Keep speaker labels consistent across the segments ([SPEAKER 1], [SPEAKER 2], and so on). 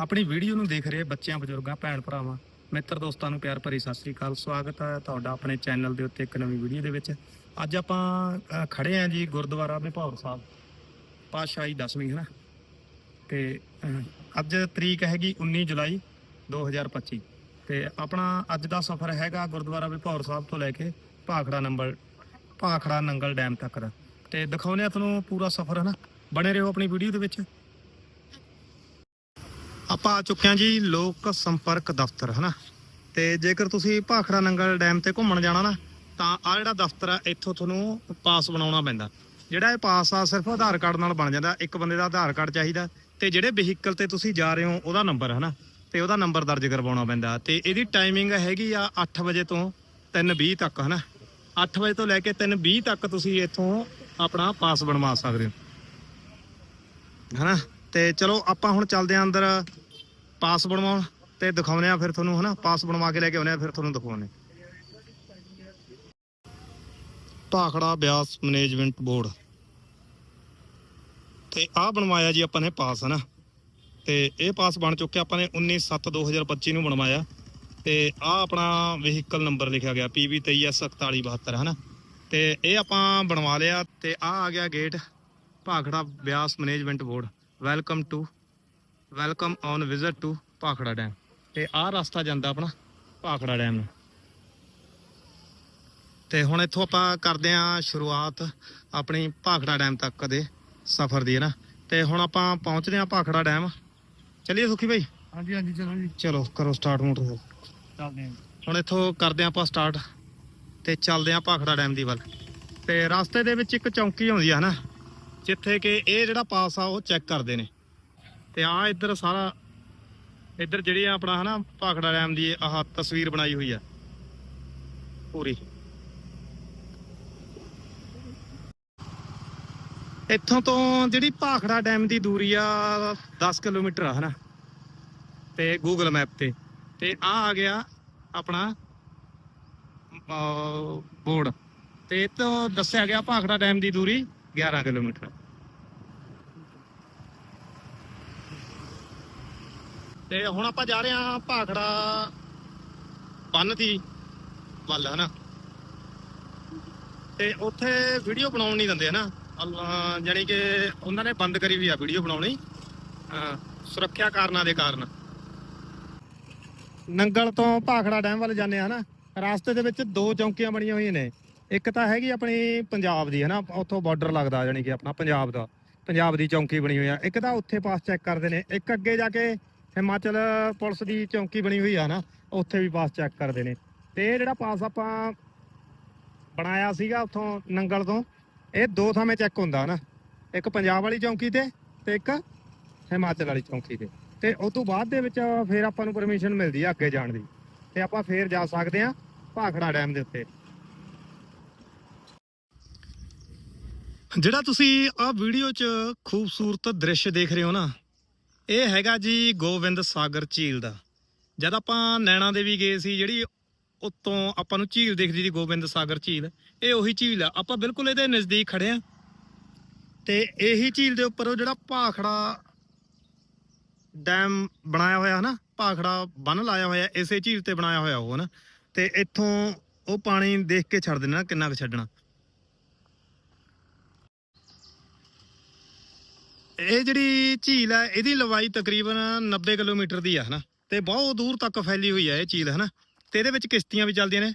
[SPEAKER 1] ਆਪਣੀ ਵੀਡੀਓ ਨੂੰ ਦੇਖ ਰਹੇ ਬੱਚਿਆਂ ਬਜ਼ੁਰਗਾਂ ਭੈਣ ਭਰਾਵਾਂ ਮਿੱਤਰ ਦੋਸਤਾਂ ਨੂੰ ਪਿਆਰ ਭਰੀ ਸਤਿ ਸ੍ਰੀ ਅਕਾਲ। ਸਵਾਗਤ ਹੈ ਤੁਹਾਡਾ ਆਪਣੇ ਚੈਨਲ ਦੇ ਉੱਤੇ ਇੱਕ ਨਵੀਂ ਵੀਡੀਓ ਦੇ ਵਿੱਚ। ਅੱਜ ਆਪਾਂ ਅ, ਖੜੇ ਆਂ ਜੀ ਗੁਰਦੁਆਰਾ ਬਿਭੌਰ ਸਾਹਿਬ ਪਾਤਸ਼ਾਹੀ 10ਵੀਂ ਹੈ ਨਾ ਤੇ ਅੱਜ ਤਰੀਕ ਹੈਗੀ 19 ਜੁਲਾਈ 2025 ਤੇ ਆਪਣਾ ਅੱਜ ਦਾ ਸਫ਼ਰ ਹੈਗਾ ਗੁਰਦੁਆਰਾ ਬਿਭੌਰ ਸਾਹਿਬ ਤੋਂ ਲੈ ਕੇ ਭਾਖੜਾ ਨੰਬਰ ਭਾਖੜਾ ਨੰਗਲ ਡੈਮ ਤੱਕ ਦਾ। ਤੇ ਦਿਖਾਉਂਦੇ ਆ ਤੁਹਾਨੂੰ ਪੂਰਾ ਸਫ਼ਰ ਹੈ ਨਾ ਬਣੇ ਰਹੋ ਆਪਣੀ ਵੀਡੀਓ ਦੇ ਵਿੱਚ। ਆਪਾਂ ਆ ਚੁੱਕੇ ਹਾਂ ਜੀ ਲੋਕ ਸੰਪਰਕ ਦਫ਼ਤਰ, ਹਨਾ? ਤੇ ਜੇਕਰ ਤੁਸੀਂ ਭਾਖੜਾ ਨੰਗਲ ਡੈਮ ਤੇ ਘੁੰਮਣ ਜਾਣਾ ਨਾ, ਤਾਂ ਆ ਜਿਹੜਾ ਦਫ਼ਤਰ ਆ, ਇੱਥੋਂ ਤੁਹਾਨੂੰ ਪਾਸ ਬਣਾਉਣਾ ਪੈਂਦਾ। ਜਿਹੜਾ ਇਹ ਪਾਸ ਆ, ਸਿਰਫ ਆਧਾਰ ਕਾਰਡ ਨਾਲ ਬਣ ਜਾਂਦਾ। ਇੱਕ ਬੰਦੇ ਦਾ ਆਧਾਰ ਕਾਰਡ ਚਾਹੀਦਾ ਤੇ ਜਿਹੜੇ ਵਹੀਕਲ ਤੇ ਤੁਸੀਂ ਜਾ ਰਹੇ ਹੋ, ਉਹਦਾ ਨੰਬਰ, ਹਨਾ? ਤੇ ਉਹਦਾ ਨੰਬਰ ਦਰਜ ਕਰਵਾਉਣਾ ਪੈਂਦਾ। ਤੇ ਇਹਦੀ ਟਾਈਮਿੰਗ ਹੈਗੀ ਆ 8 ਵਜੇ ਤੋਂ 3:20 ਤੱਕ, ਹਨਾ? 8 ਵਜੇ ਤੋਂ ਲੈ ਕੇ 3:20 ਤੱਕ ਤੁਸੀਂ ਇੱਥੋਂ ਆਪਣਾ ਪਾਸ ਬਣਵਾ ਸਕਦੇ ਹੋ। ਹਨਾ? ਤੇ ਚਲੋ ਆਪਾਂ ਹੁਣ ਚੱਲਦੇ ਆਂ ਅੰਦਰ ਪਾਸ ਬਣਵਾਉਣ ਤੇ ਦਿਖਾਉਨੇ ਆ ਫਿਰ ਤੁਹਾਨੂੰ ਹਨਾ, ਪਾਸ ਬਣਵਾ ਕੇ ਲੈ ਕੇ ਆਉਨੇ ਆ ਫਿਰ ਤੁਹਾਨੂੰ ਦਿਖਾਉਨੇ ਭਾਖੜਾ ਬਿਆਸ ਮੈਨੇਜਮੈਂਟ ਬੋਰਡ। ਤੇ ਆਹ ਬਣਵਾਇਆ ਜੀ ਆਪਾਂ ਨੇ ਪਾਸ, ਹਨਾ। ਤੇ ਇਹ ਪਾਸ ਬਣ ਚੁੱਕਿਆ ਆਪਾਂ ਨੇ 19/7/2025 ਨੂੰ ਬਣਵਾਇਆ। ਤੇ ਆਹ ਆਪਣਾ ਵਹੀਕਲ ਨੰਬਰ ਲਿਖਿਆ ਗਿਆ PB23S4172 ਹਨਾ। ਤੇ ਇਹ ਆਪਾਂ ਬਣਵਾ ਲਿਆ ਤੇ ਆਹ ਆ ਗਿਆ gate Bhakra Beas management board. Welcome to welcome on visit to Bhakra dam ਤੇ ਆਹ ਰਸਤਾ ਜਾਂਦਾ ਆਪਣਾ ਭਾਖੜਾ ਡੈਮ ਨੂੰ। ਤੇ ਹੁਣ ਇੱਥੋਂ ਆਪਾਂ ਕਰਦੇ ਆਂ ਸ਼ੁਰੂਆਤ ਆਪਣੀ ਭਾਖੜਾ ਡੈਮ ਤੱਕ ਦੇ ਸਫ਼ਰ ਦੀ ਹੈ ਨਾ। ਤੇ ਹੁਣ ਆਪਾਂ ਪਹੁੰਚਦੇ ਆਂ ਭਾਖੜਾ ਡੈਮ ਚਲਿਏ ਸੁਖੀ ਭਾਈ
[SPEAKER 2] ਹਾਂਜੀ ਹਾਂਜੀ ਚਲੋ ਜੀ।
[SPEAKER 1] ਚਲੋ ਕਰੋ ਸਟਾਰਟ ਮੋਟਰ
[SPEAKER 2] ਚੱਲਦੇ ਹਾਂ।
[SPEAKER 1] ਹੁਣ ਇੱਥੋਂ ਕਰਦੇ ਆਂ ਆਪਾਂ ਸਟਾਰਟ ਤੇ ਚੱਲਦੇ ਆਂ ਭਾਖੜਾ ਡੈਮ ਦੀ ਵੱਲ। ਤੇ ਰਸਤੇ ਦੇ ਵਿੱਚ ਇੱਕ ਚੌਂਕੀ ਆਉਂਦੀ ਆ ਹਨਾ ਜਿੱਥੇ ਕਿ ਇਹ ਜਿਹੜਾ ਪਾਸ ਆ ਉਹ ਚੈੱਕ ਕਰਦੇ ਨੇ। ਤੇ ਆ ਇੱਧਰ ਸਾਰਾ, ਇੱਧਰ ਜਿਹੜੀ ਆ ਆਪਣਾ ਹਨਾ, ਭਾਖੜਾ ਡੈਮ ਦੀ ਆਹ ਤਸਵੀਰ ਬਣਾਈ ਹੋਈ ਆ। ਪੂਰੀ। ਇੱਥੋਂ ਤੋਂ ਜਿਹੜੀ ਭਾਖੜਾ ਡੈਮ ਦੀ ਦੂਰੀ ਆ 10 ਕਿਲੋਮੀਟਰ ਆ ਹਨਾ। ਤੇ ਗੂਗਲ ਮੈਪ ਤੇ। ਤੇ ਆ ਆ ਗਿਆ ਆਪਣਾ ਬੋਰਡ। ਤੇ ਇਹ ਤੋਂ ਦੱਸਿਆ ਗਿਆ ਭਾਖੜਾ ਡੈਮ ਦੀ ਦੂਰੀ 11 ਕਿਲੋਮੀਟਰ। ਤੇ ਹੁਣ ਆਪਾਂ ਜਾ ਰਹੇ ਹਾਂ ਭਾਖੜਾ ਬੰਨ ਵੱਲ, ਹਨਾ? ਤੇ ਉੱਥੇ ਵੀਡੀਓ ਬਣਾਉਣ ਨਹੀਂ ਦਿੰਦੇ, ਹਨਾ? ਅੱਲਾ- ਕਿ ਉਹਨਾਂ ਨੇ ਬੰਦ ਕਰੀ ਹੋਈ ਆ ਵੀਡੀਓ ਬਣਾਉਣੀ। ਸੁਰੱਖਿਆ ਕਾਰਨਾਂ ਦੇ ਕਾਰਨ। ਨੰਗਲ ਤੋਂ ਭਾਖੜਾ ਡੈਮ ਵੱਲ ਜਾਂਦੇ ਆ ਹਨਾ? ਰਾਸਤੇ ਦੇ ਵਿੱਚ ਦੋ ਚੌਂਕੀਆਂ ਬਣੀਆਂ ਹੋਈਆਂ ਨੇ। ਇੱਕ ਤਾਂ ਹੈਗੀ ਆਪਣੀ ਪੰਜਾਬ ਦੀ, ਹਨਾ? ਉੱਥੋਂ ਬਾਰਡਰ ਲੱਗਦਾ ਜਾਨੀ ਕਿ ਆਪਣਾ ਪੰਜਾਬ ਦਾ। ਪੰਜਾਬ ਦੀ ਚੌਂਕੀ ਬਣੀ ਹੋਈ ਆ। ਇੱਕ ਤਾਂ ਉੱਥੇ ਪਾਸ ਚੈੱਕ ਕਰਦੇ ਨੇ। ਇੱਕ ਅੱਗੇ ਜਾ ਕੇ ਹਿਮਾਚਲ ਪੁਲਿਸ ਦੀ ਚੌਂਕੀ ਬਣੀ ਹੋਈ ਆ ਨਾ, ਉੱਥੇ ਵੀ ਪਾਸ ਚੈੱਕ ਕਰਦੇ ਨੇ। ਤੇ ਇਹ ਜਿਹੜਾ ਪਾਸ ਆਪਾਂ ਬਣਾਇਆ ਸੀਗਾ ਉੱਥੋਂ ਨੰਗਲ ਤੋਂ, ਇਹ ਦੋ ਥਾਵੇਂ ਚੈੱਕ ਹੁੰਦਾ ਨਾ। ਇੱਕ ਪੰਜਾਬ ਵਾਲੀ ਚੌਂਕੀ ਤੇ ਤੇ ਇੱਕ ਹਿਮਾਚਲ ਵਾਲੀ ਚੌਂਕੀ ਤੇ। ਤੇ ਉਸ ਤੋਂ ਬਾਅਦ ਦੇ ਵਿੱਚ ਫਿਰ ਆਪਾਂ ਨੂੰ ਪਰਮਿਸ਼ਨ ਮਿਲਦੀ ਆ ਅੱਗੇ ਜਾਣ ਦੀ। ਤੇ ਆਪਾਂ ਫੇਰ ਜਾ ਸਕਦੇ ਆ ਭਾਖੜਾ ਡੈਮ ਦੇ ਉੱਤੇ। ਜਿਹੜਾ ਤੁਸੀਂ ਆ ਵੀਡੀਓ 'ਚ ਖੂਬਸੂਰਤ ਦ੍ਰਿਸ਼ ਦੇਖ ਰਹੇ ਹੋ ਨਾ ਇਹ ਹੈਗਾ ਜੀ ਗੋਬਿੰਦ ਸਾਗਰ ਝੀਲ ਦਾ। ਜਦ ਆਪਾਂ ਨੈਣਾ ਦੇਵੀ ਗਏ ਸੀ ਜਿਹੜੀ ਉੱਤੋਂ ਆਪਾਂ ਨੂੰ ਝੀਲ ਦਿਖਦੀ ਸੀ ਗੋਬਿੰਦ ਸਾਗਰ ਝੀਲ, ਇਹ ਉਹੀ ਝੀਲ ਆ। ਆਪਾਂ ਬਿਲਕੁਲ ਇਹਦੇ ਨਜ਼ਦੀਕ ਖੜੇ ਆ। ਤੇ ਇਹੀ ਝੀਲ ਦੇ ਉੱਪਰ ਉਹ ਜਿਹੜਾ ਭਾਖੜਾ ਡੈਮ ਬਣਾਇਆ ਹੋਇਆ ਹਨਾ, ਭਾਖੜਾ ਬੰਨ ਲਾਇਆ ਹੋਇਆ, ਇਸੇ ਝੀਲ ਤੇ ਬਣਾਇਆ ਹੋਇਆ ਉਹ ਹਨਾ। ਤੇ ਇੱਥੋਂ ਉਹ ਪਾਣੀ ਦੇਖ ਕੇ ਛੱਡ ਦੇਣਾ ਕਿੰਨਾ ਕੁ ਛੱਡਣਾ। ਇਹ ਜਿਹੜੀ ਝੀਲ ਹੈ, ਇਹਦੀ ਲੰਬਾਈ ਤਕਰੀਬਨ 90 ਕਿਲੋਮੀਟਰ ਦੀ ਆ, ਹਨਾ? ਤੇ ਬਹੁਤ ਦੂਰ ਤੱਕ ਫੈਲੀ ਹੋਈ ਹੈ ਇਹ ਝੀਲ, ਹਨਾ? ਤੇ ਇਹਦੇ ਵਿੱਚ ਕਿਸ਼ਤੀਆਂ ਵੀ ਚੱਲਦੀਆਂ ਨੇ।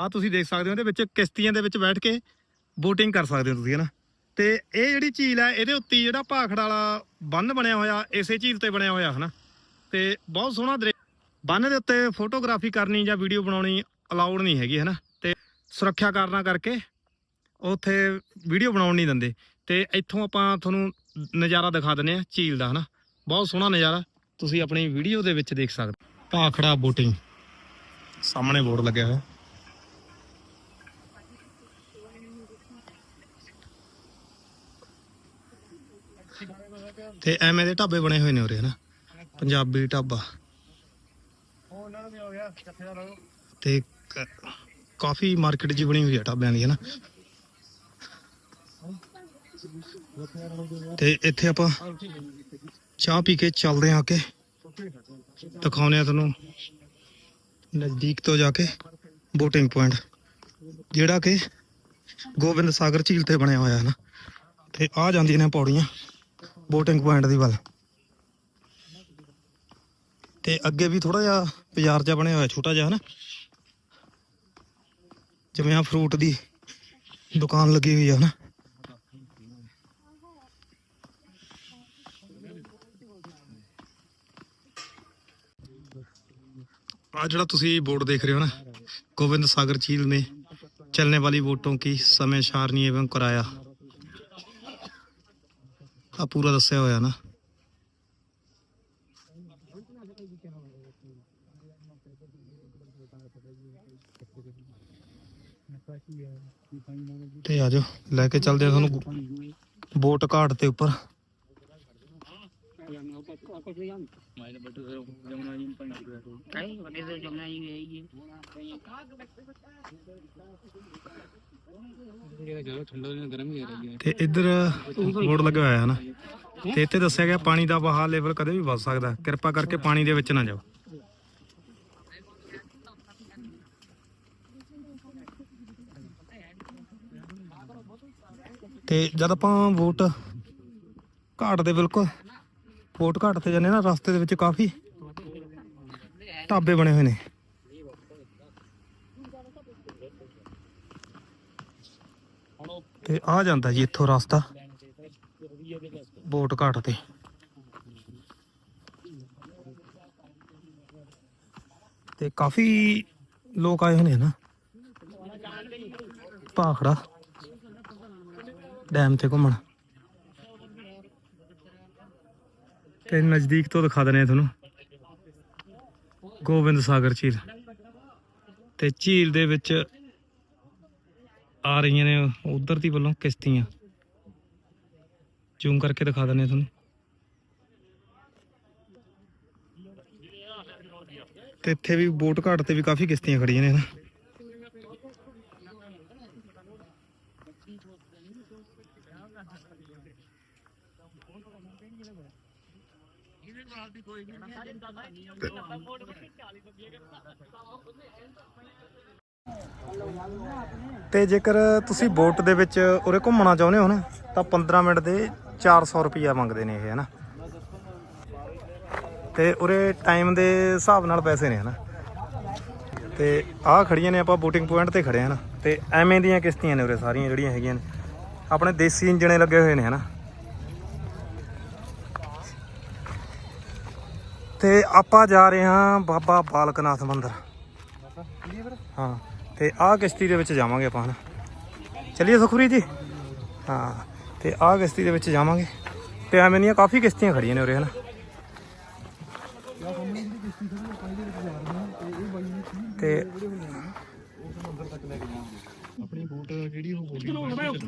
[SPEAKER 1] ਆ ਤੁਸੀਂ ਦੇਖ ਸਕਦੇ ਹੋ, ਇਹਦੇ ਵਿੱਚ ਕਿਸ਼ਤੀਆਂ ਦੇ ਵਿੱਚ ਬੈਠ ਕੇ ਬੋਟਿੰਗ ਕਰ ਸਕਦੇ ਹੋ ਤੁਸੀਂ, ਹਨਾ? ਤੇ ਇਹ ਜਿਹੜੀ ਝੀਲ ਹੈ, ਇਹਦੇ ਉੱਤੇ ਜਿਹੜਾ ਭਾਖੜ ਵਾਲਾ ਬੰਨ ਬਣਿਆ ਹੋਇਆ, ਇਸੇ ਝੀਲ ਤੇ ਬਣਿਆ ਹੋਇਆ, ਹਨਾ? ਤੇ ਬਹੁਤ ਸੋਹਣਾ ਦ੍ਰਿਸ਼ ਬੰਨ ਦੇ ਉੱਤੇ ਫੋਟੋਗ੍ਰਾਫੀ ਕਰਨੀ ਜਾਂ ਵੀਡੀਓ ਬਣਾਉਣੀ ਅਲਾਉਡ ਨਹੀਂ ਹੈਗੀ, ਹਨਾ? ਤੇ ਸੁਰੱਖਿਆ ਕਾਰਨਾਂ ਕਰਕੇ ਉੱਥੇ ਵੀਡੀਓ ਬਣਾਉਣ ਨਹੀਂ ਦਿੰਦੇ। ਤੇ ਇੱਥੋਂ ਆਪਾਂ ਤੁਹਾਨੂੰ ਨਜ਼ਾਰਾ ਦਿਖਾ ਦਿੰਨੇ ਆ ਝੀਲ ਦਾ, ਹਨਾ? ਬਹੁਤ ਸੋਹਣਾ ਨਜ਼ਾਰਾ। ਤੁਸੀਂ ਆਪਣੀ ਵੀਡੀਓ ਦੇ ਵਿੱਚ ਦੇਖ ਸਕਦੇ ਭਾਖੜਾ ਬੋਟਿੰਗ। ਸਾਹਮਣੇ ਬੋਰਡ ਲੱਗਿਆ ਹੋਇਆ। ਤੇ ਐਵੇਂ ਦੇ ਢਾਬੇ ਬਣੇ ਹੋਏ ਨੇ ਉਰੇ, ਹਨਾ? ਪੰਜਾਬੀ ਢਾਬਾ। ਤੇ ਕਾਫੀ ਮਾਰਕੀਟ ਜੀ ਬਣੀ ਹੋਈ ਹੈ ਢਾਬਿਆਂ ਦੀ, ਹਨਾ? ਤੇ ਇੱਥੇ ਆਪਾਂ ਚਾਹ ਪੀ ਕੇ ਚੱਲਦੇ ਆ ਕੇ ਦਿਖਾਉਂਦੇ ਆ ਤੁਹਾਨੂੰ ਨਜ਼ਦੀਕ ਤੋਂ ਜਾ ਕੇ ਬੋਟਿੰਗ ਪੁਆਇੰਟ ਜਿਹੜਾ ਕਿ ਗੋਬਿੰਦ ਸਾਗਰ ਝੀਲ ਤੇ ਬਣਿਆ ਹੋਇਆ ਹੈ ਨਾ। ਤੇ ਆ ਜਾਂਦੀਆਂ ਨੇ ਪੌੜੀਆਂ ਬੋਟਿੰਗ ਪੁਆਇੰਟ ਦੀ ਵੱਲ। ਤੇ ਅੱਗੇ ਵੀ ਥੋੜਾ ਜਿਹਾ ਬਾਜ਼ਾਰ ਜਿਹਾ ਬਣਿਆ ਹੋਇਆ, ਛੋਟਾ ਜਿਹਾ ਹਨਾ ਜਿਵੇਂ ਆ ਫਰੂਟ ਦੀ ਦੁਕਾਨ ਲੱਗੀ ਹੋਈ ਆ ਹਨਾ ਆ ਜਿਹੜਾ ਤੁਸੀਂ ਬੋਰਡ ਦੇਖ ਰਹੇ ਹੋ ਨਾ, ਗੋਬਿੰਦ ਸਾਗਰ ਝੀਲ ਨੇ चलने वाली वोटों की समय सारणी एवं किराया ਆ ਪੂਰਾ ਦੱਸਿਆ ਹੋਇਆ ਨਾ। ਤੇ ਆਜੋ ਲੈ ਕੇ ਚੱਲਦੇ ਆ ਤੁਹਾਨੂੰ ਬੋਟ ਘਾਟ ਤੇ ਉੱਪਰ। ਤੇ ਇੱਧਰ ਬੋਰਡ ਲੱਗਿਆ ਹੋਇਆ ਹੈ ਨਾ। ਤੇ ਇੱਥੇ ਦੱਸਿਆ ਗਿਆ ਪਾਣੀ ਦਾ ਵਹਾਅ ਲੈਵਲ ਕਦੇ ਵੀ ਵੱਧ ਸਕਦਾ ਕਿਰਪਾ ਕਰਕੇ ਪਾਣੀ ਦੇ ਵਿੱਚ ਨਾ ਜਾਓ। ਤੇ ਜਦ ਆਪਾਂ ਵੋਟ ਘਾਟ ਦੇ ਬਿਲਕੁਲ ਵੋਟ ਘਾਟ ਤੇ ਜਾਂਦੇ ਨਾ, ਰਸਤੇ ਦੇ ਵਿੱਚ ਕਾਫੀ ਢਾਬੇ ਬਣੇ ਹੋਏ ਨੇ। ਤੇ ਆ ਜਾਂਦਾ ਜੀ ਇੱਥੋਂ ਰਸਤਾ ਬੋਟ ਘਾਟ ਤੇ। ਤੇ ਕਾਫੀ ਲੋਕ ਆਏ ਹੋਏ ਨੇ ਨਾ, ਭਾਖੜਾ ਡੈਮ ਤੇ ਘੁੰਮਣ। ਤੇ ਨਜ਼ਦੀਕ ਤੋਂ ਦਿਖਾ ਦਨੇ ਤੁਹਾਨੂੰ। ਗੋਬਿੰਦ ਸਾਗਰ ਝੀਲ। ਤੇ ਝੀਲ ਦੇ ਵਿੱਚ ਆ ਰਹੀਆਂ ਨੇ ਉਧਰ ਦੀ ਵੱਲੋਂ ਕਿਸ਼ਤੀਆਂ। ਜ਼ੂਮ ਕਰਕੇ ਦਿਖਾ ਦਿੰਦੇ ਹਾਂ ਤੁਹਾਨੂੰ। ਤੇ ਇੱਥੇ ਵੀ ਬੋਟ ਘਾਟ ਤੇ ਵੀ ਕਾਫੀ ਕਿਸ਼ਤੀਆਂ ਖੜੀਆਂ ਨੇ ਨਾ। ਤੇ ਜੇਕਰ ਤੁਸੀਂ ਬੋਟ ਦੇ ਵਿੱਚ ਉਰੇ ਘੁੰਮਣਾ ਚਾਹੁੰਦੇ ਹੋ ਨਾ, ਤਾਂ 15 ਮਿੰਟ ਦੇ 400 ਰੁਪਇਆ ਮੰਗਦੇ ਨੇ ਇਹ ਹਨਾ ਤੇ ਉਰੇ ਟਾਈਮ ਦੇ ਹਿਸਾਬ ਨਾਲ ਪੈਸੇ ਨੇ ਹਨਾ ਤੇ ਆਹ ਖੜੀਆਂ ਨੇ ਆਪਾਂ ਬੋਟਿੰਗ ਪੁਆਇੰਟ ਤੇ ਖੜੇ ਹਾਂ ਨਾ, ਤੇ ਐਵੇਂ ਦੀਆਂ ਕਿਸ਼ਤੀਆਂ ਨੇ ਉਰੇ ਸਾਰੀਆਂ ਜਿਹੜੀਆਂ ਹੈਗੀਆਂ ਨੇ। ਆਪਣੇ ਦੇਸੀ ਇੰਜਣੇ ਲੱਗੇ ਹੋਏ ਨੇ ਹਨਾ ਤੇ ਆਪਾਂ ਜਾ ਰਹੇ ਹਾਂ ਬਾਬਾ ਬਾਲਕਨਾਥ ਮੰਦਿਰ। ਹਾਂ, ਤੇ ਆਹ ਕਿਸ਼ਤੀ ਦੇ ਵਿੱਚ ਜਾਵਾਂਗੇ ਆਪਾਂ, ਹਨਾ? ਚਲਿਏ ਸੁਖਪ੍ਰੀਤ ਜੀ? ਹਾਂ, ਤੇ ਆਹ ਕਿਸ਼ਤੀ ਦੇ ਵਿੱਚ ਜਾਵਾਂਗੇ। ਤੇ ਐਵੇਂ ਦੀਆਂ ਕਾਫੀ ਕਿਸ਼ਤੀਆਂ ਖੜੀਆਂ ਨੇ ਉਰੇ, ਹਨਾ? ਤੇ
[SPEAKER 2] ਆਪਣੀ ਬੋਟ ਜਿਹੜੀ ਉਹ ਬੋਲੀ?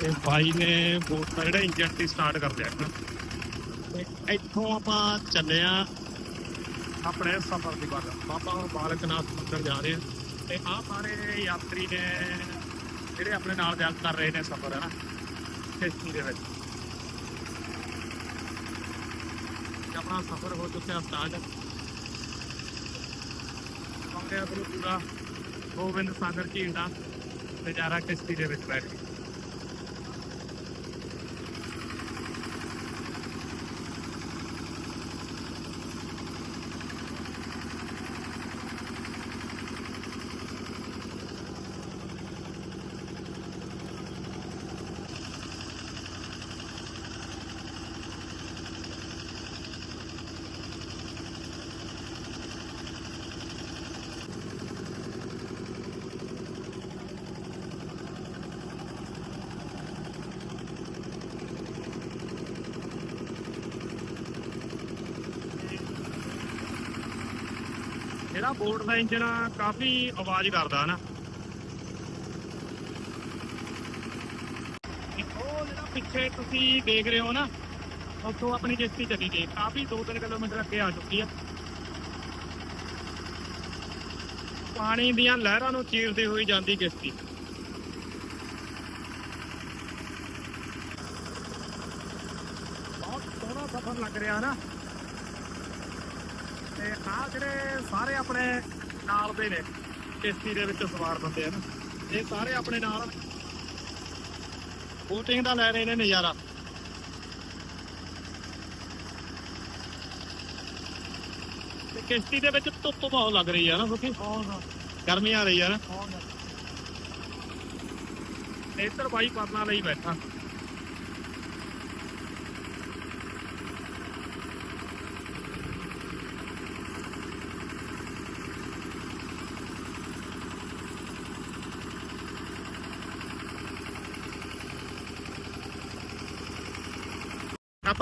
[SPEAKER 2] ਤੇ ਬਾਈ ਨੇ ਬੋਟ ਦਾ ਜਿਹੜਾ ਇੰਜਨ ਤੇ ਸਟਾਰਟ ਕਰ ਲਿਆ। ਤੇ ਇੱਥੋਂ ਆਪਾਂ ਚੱਲੇ ਆ ਆਪਣੇ ਸਫ਼ਰ ਦੀ ਵੱਲ ਬਾਬਾ ਬਾਲਕਨਾਥ ਮੰਦਰ ਜਾ ਰਹੇ ਆ ਤੇ ਆਹ ਸਾਰੇ ਯਾਤਰੀ ਨੇ ਜਿਹੜੇ ਆਪਣੇ ਨਾਲ ਜਾ ਕਰ ਰਹੇ ਨੇ ਸਫ਼ਰ ਹੈ ਨਾ ਕਿਸ਼ਤੀ ਦੇ ਵਿੱਚ। ਆਪਣਾ ਸਫ਼ਰ ਹੋ ਚੁੱਕਿਆ ਸਟਾਰਟ। ਆਉਂਦੇ ਆ ਪੂਰਾ ਗੋਬਿੰਦ ਸਾਗਰ ਝੀਲ ਦਾ ਨਜ਼ਾਰਾ ਕਿਸ਼ਤੀ ਦੇ ਵਿੱਚ ਬੈਠ ਕੇ ਜਿਹੜਾ ਬੋਟ ਦਾ ਇੰਜਨ ਕਾਫੀ ਆਵਾਜ਼ ਕਰਦਾ ਨਾ ਉਹ ਜਿਹੜਾ ਪਿੱਛੇ ਤੁਸੀਂ ਦੇਖ ਰਹੇ ਹੋ ਨਾ, ਉੱਥੋਂ ਆਪਣੀ ਕਿਸ਼ਤੀ ਚੱਲੀ ਗਈ। ਕਾਫੀ 2-3 ਕਿਲੋਮੀਟਰ ਅੱਗੇ ਆ ਚੁੱਕੀ ਆ। ਪਾਣੀ ਦੀਆਂ ਲਹਿਰਾਂ ਨੂੰ ਚੀਰਦੀ ਹੋਈ ਜਾਂਦੀ ਕਿਸ਼ਤੀ। ਬਹੁਤ ਸੋਹਣਾ ਸਫ਼ਰ ਲੱਗ ਰਿਹਾ ਨਾ। ਤੇ ਆ ਜਿਹੜੇ ਸਾਰੇ ਆਪਣੇ ਨਾਲ ਦੇ ਨੇ ਕਿਸ਼ਤੀ ਦੇ ਵਿੱਚ ਸਵਾਰ ਬੰਦੇ ਆ ਨਾ ਇਹ ਸਾਰੇ ਆਪਣੇ ਨਾਲ ਬੋਟਿੰਗ ਦਾ ਲੈ ਰਹੇ ਨੇ ਨਜ਼ਾਰਾ। ਤੇ ਕਿਸ਼ਤੀ ਦੇ ਵਿੱਚ ਧੁੱਪ ਬਹੁਤ ਲੱਗ ਰਹੀ ਆ ਨਾ ਕਿਉਂਕਿ ਗਰਮੀ ਆ ਰਹੀ ਆ ਨਾ। ਇੱਧਰ ਬਾਈ ਪਰਨਾ ਲਈ ਬੈਠਾ।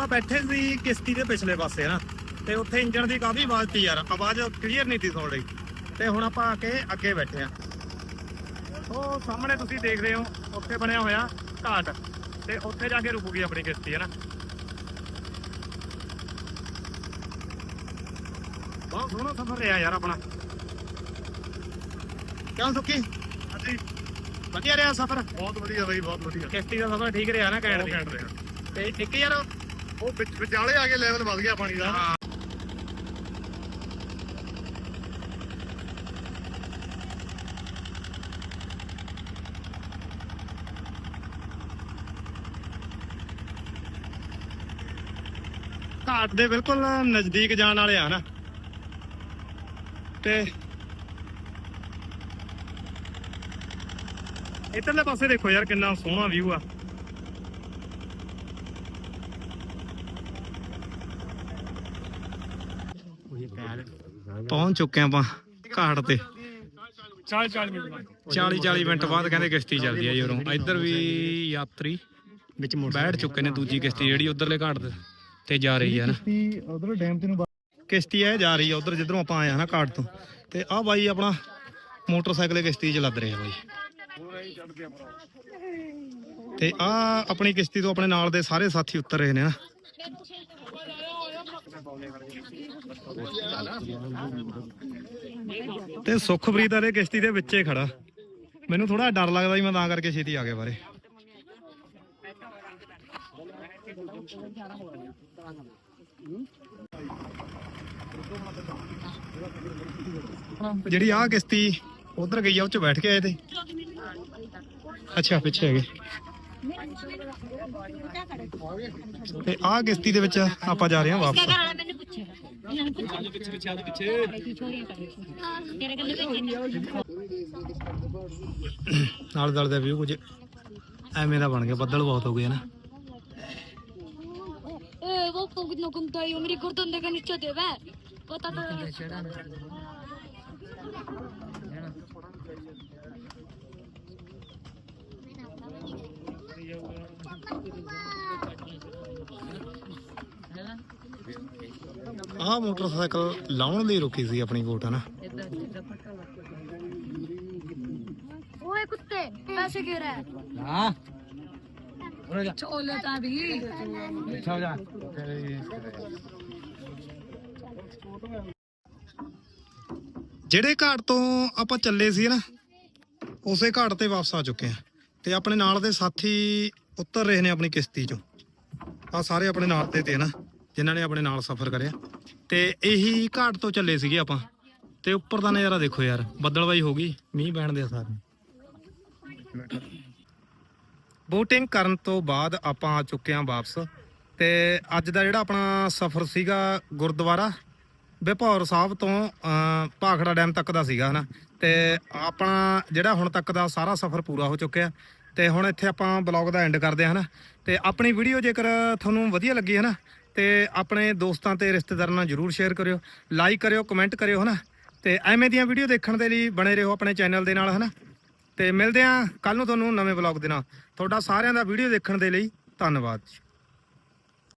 [SPEAKER 2] ਆਪਾਂ ਬੈਠੇ ਸੀ ਕਿਸ਼ਤੀ ਦੇ ਪਿਛਲੇ ਪਾਸੇ ਨਾ ਤੇ ਉੱਥੇ ਇੰਜਣ ਦੀ ਕਾਫੀ ਆਵਾਜ਼ ਸੀ ਯਾਰ ਆਵਾਜ਼ ਕਲੀਅਰ ਨਹੀਂ ਸੀ ਸੁਣ ਰਹੀ। ਤੇ ਹੁਣ ਆਪਾਂ ਆ ਕੇ ਅੱਗੇ ਬੈਠੇ ਆ ਉਹ ਸਾਹਮਣੇ ਤੁਸੀਂ ਦੇਖ ਰਹੇ ਹੋ ਉੱਥੇ ਬਣਿਆ ਹੋਇਆ ਘਾਟ। ਤੇ ਉੱਥੇ ਜਾ ਕੇ ਰੁਕੂਗੀ ਆਪਣੀ ਕਿਸ਼ਤੀ ਹੈ ਨਾ ਬਹੁਤ ਸੋਹਣਾ ਸਫ਼ਰ ਰਿਹਾ ਯਾਰ ਆਪਣਾ। ਕਿਉਂ ਸੁੱਕੀ ਅਸੀਂ ਵਧੀਆ ਰਿਹਾ ਸਫ਼ਰ?
[SPEAKER 3] ਬਹੁਤ ਵਧੀਆ ਬਈ ਬਹੁਤ ਵਧੀਆ।
[SPEAKER 2] ਕਿਸ਼ਤੀ ਦਾ ਸਫ਼ਰ ਠੀਕ ਰਿਹਾ ਨਾ
[SPEAKER 3] ਬਹੁਤ
[SPEAKER 2] ਦੇ? ਤੇ ਇੱਕ ਯਾਰ
[SPEAKER 3] ਉਹ ਵਿੱਚ ਵਿਚਾਲੇ ਆ ਕੇ ਲੈਵਲ ਵੱਧ ਗਿਆ ਪਾਣੀ ਦਾ।
[SPEAKER 2] ਘਾਟ ਦੇ ਬਿਲਕੁਲ ਨਜ਼ਦੀਕ ਜਾਣ ਵਾਲੇ ਆ ਨਾ। ਤੇ ਇਧਰਲੇ ਪਾਸੇ ਦੇਖੋ ਯਾਰ ਕਿੰਨਾ ਸੋਹਣਾ ਵਿਊ ਆ। ਪਹੁੰਚ ਚੁੱਕੇ ਆਪਾਂ ਘਾਟ ਤੇ।
[SPEAKER 3] 40 40 ਮਿੰਟ
[SPEAKER 2] 40 40 ਮਿੰਟ ਬਾਅਦ ਕਹਿੰਦੇ ਕਿਸ਼ਤੀ ਚੱਲਦੀ ਆ ਜੀ ਉਰੋਂ। ਇੱਧਰ ਵੀ ਯਾਤਰੀ ਵਿੱਚ ਬੈਠ ਚੁੱਕੇ ਨੇ ਦੂਜੀ ਕਿਸ਼ਤੀ ਜਿਹੜੀ ਉਧਰਲੇ ਘਾਟ ਤੇ ਤੇ ਜਾ ਰਹੀ ਹੈ ਨਾ।
[SPEAKER 1] ਉਧਰ ਡੈਮ ਤੇ ਨੂੰ ਕਿਸ਼ਤੀ ਇਹ ਜਾ ਰਹੀ ਹੈ ਉਧਰ ਜਿੱਧਰੋਂ ਆਪਾਂ ਆਏ ਆ ਨਾ ਘਾਟ ਤੋਂ। ਤੇ ਆਹ ਬਾਈ ਆਪਣਾ ਮੋਟਰਸਾਈਕਲ ਕਿਸ਼ਤੀ ਚ ਲੱਦ ਰਿਹਾ ਬਾਈ। ਤੇ ਆ ਆਪਣੀ ਕਿਸ਼ਤੀ ਤੋਂ ਆਪਣੇ ਨਾਲ ਦੇ ਸਾਰੇ ਸਾਥੀ ਉਤਰ ਰਹੇ ਨੇ ਨਾ। ਤੇ ਸੁਖਪ੍ਰੀਤ ਆਲੇ ਕਿਸ਼ਤੀ ਦੇ ਵਿੱਚੇ ਖੜਾ। ਮੈਨੂੰ ਥੋੜਾ ਡਰ ਲੱਗਦਾ ਸੀ, ਮੈਂ ਤਾਂ ਕਰਕੇ ਛੇਤੀ ਆ ਗਿਆ ਬਾਰੇ। ਜਿਹੜੀ ਆ ਕਿਸ਼ਤੀ ਉਧਰ ਗਈ ਆ, ਉਹ ਚ ਬੈਠ ਕੇ ਆਏ ਤੇ। ਅੱਛਾ, ਪਿੱਛੇ ਹੈਗੇ ਤੇ ਆਹ ਕਿਸ਼ਤੀ ਦੇ ਵਿੱਚ ਆਪਾਂ ਜਾ ਰਹੇ ਹਾਂ ਵਾਪਸ। ਨਾਲ ਦਲ ਦਾ ਵੀਊ ਕੁਝ ਐਵੇਂ ਦਾ ਬਣ ਗਿਆ, ਬੱਦਲ ਬਹੁਤ ਹੋ ਗਏ ਨਾ।
[SPEAKER 4] ਏ ਉਹ ਪੁੱਗਨੋ ਕੁੰਤਾ ਹੀ ਮੇਰੀ ਗੁਰਦਨ ਦੇ ਨੀਚੇ ਦੇਵੇ ਪਤਾ
[SPEAKER 1] ਆਹ ਮੋਟਰਸਾਈਕਲ ਲਾਉਣ ਲਈ ਰੁਕੀ ਸੀ ਆਪਣੀ ਕੋਟ ਹਨਾ
[SPEAKER 4] ਓਏ ਕੁੱਤੇ ਪੈਸੇ ਕਿਉਂ ਰਹਿ? ਹਾਂ।
[SPEAKER 1] ਜਿਹੜੇ ਘਾਟ ਤੋਂ ਆਪਾਂ ਚੱਲੇ ਸੀ ਨਾ ਉਸੇ ਘਾਟ ਤੇ ਵਾਪਸ ਆ ਚੁੱਕੇ ਆ ਤੇ ਆਪਣੇ ਨਾਲ ਦੇ ਸਾਥੀ ਉਤਰ ਰਹੇ ਨੇ ਆਪਣੀ ਕਿਸ਼ਤੀ ਚੋਂ। ਆ ਸਾਰੇ ਆਪਣੇ ਨਾਲ ਤੇ ਤੇ ਨਾ ਜਿਨ੍ਹਾਂ ਨੇ ਆਪਣੇ ਨਾਲ ਸਫ਼ਰ ਕਰਿਆ। ਤੇ ਇਹੀ ਘਾਟ ਤੋਂ ਚੱਲੇ ਸੀਗੇ ਆਪਾਂ। ਤੇ ਉੱਪਰ ਦਾ ਨਜ਼ਾਰਾ ਦੇਖੋ ਯਾਰ ਬੱਦਲਵਾਈ ਹੋ ਗਈ ਮੀਂਹ ਪੈਣ ਦੇ ਸਾਰੇ ਬੋਟਿੰਗ ਕਰਨ ਤੋਂ ਬਾਅਦ ਆਪਾਂ ਆ ਚੁੱਕੇ ਹਾਂ ਵਾਪਸ। ਤੇ ਅੱਜ ਦਾ ਜਿਹੜਾ ਆਪਣਾ ਸਫ਼ਰ ਸੀਗਾ ਗੁਰਦੁਆਰਾ ਬਿਪੌਰ ਸਾਹਿਬ ਤੋਂ ਅਮ, ਭਾਖੜਾ ਡੈਮ ਤੱਕ ਦਾ ਸੀਗਾ ਹਨਾ। ਤੇ ਆਪਣਾ ਜਿਹੜਾ ਹੁਣ ਤੱਕ ਦਾ ਸਾਰਾ ਸਫ਼ਰ ਪੂਰਾ ਹੋ ਚੁੱਕਿਆ। ਤੇ ਹੁਣ ਇੱਥੇ ਆਪਾਂ ਬਲੌਗ ਦਾ ਐਂਡ ਕਰਦੇ ਹਾਂ ਹਨਾ। ਤੇ ਆਪਣੀ ਵੀਡੀਓ ਜੇਕਰ ਤੁਹਾਨੂੰ ਵਧੀਆ ਲੱਗੀ ਹਨਾ ਤੇ ਆਪਣੇ ਦੋਸਤਾਂ ਤੇ ਰਿਸ਼ਤੇਦਾਰਾਂ ਨਾਲ ਜਰੂਰ ਸ਼ੇਅਰ ਕਰਿਓ ਲਾਈਕ ਕਰਿਓ ਕਮੈਂਟ ਕਰਿਓ, ਹਨਾ? ਤੇ ਐਵੇਂ ਦੀਆਂ ਵੀਡੀਓ ਦੇਖਣ ਦੇ ਲਈ ਬਣੇ ਰਹੋ ਆਪਣੇ ਚੈਨਲ ਦੇ ਨਾਲ, ਹਨਾ? ਤੇ ਮਿਲਦੇ ਹਾਂ ਕੱਲ ਨੂੰ ਤੁਹਾਨੂੰ ਨਵੇਂ ਬਲੌਗ ਦੇ ਨਾਲ। ਤੁਹਾਡਾ ਸਾਰਿਆਂ ਦਾ ਵੀਡੀਓ ਦੇਖਣ ਦੇ ਲਈ ਧੰਨਵਾਦ।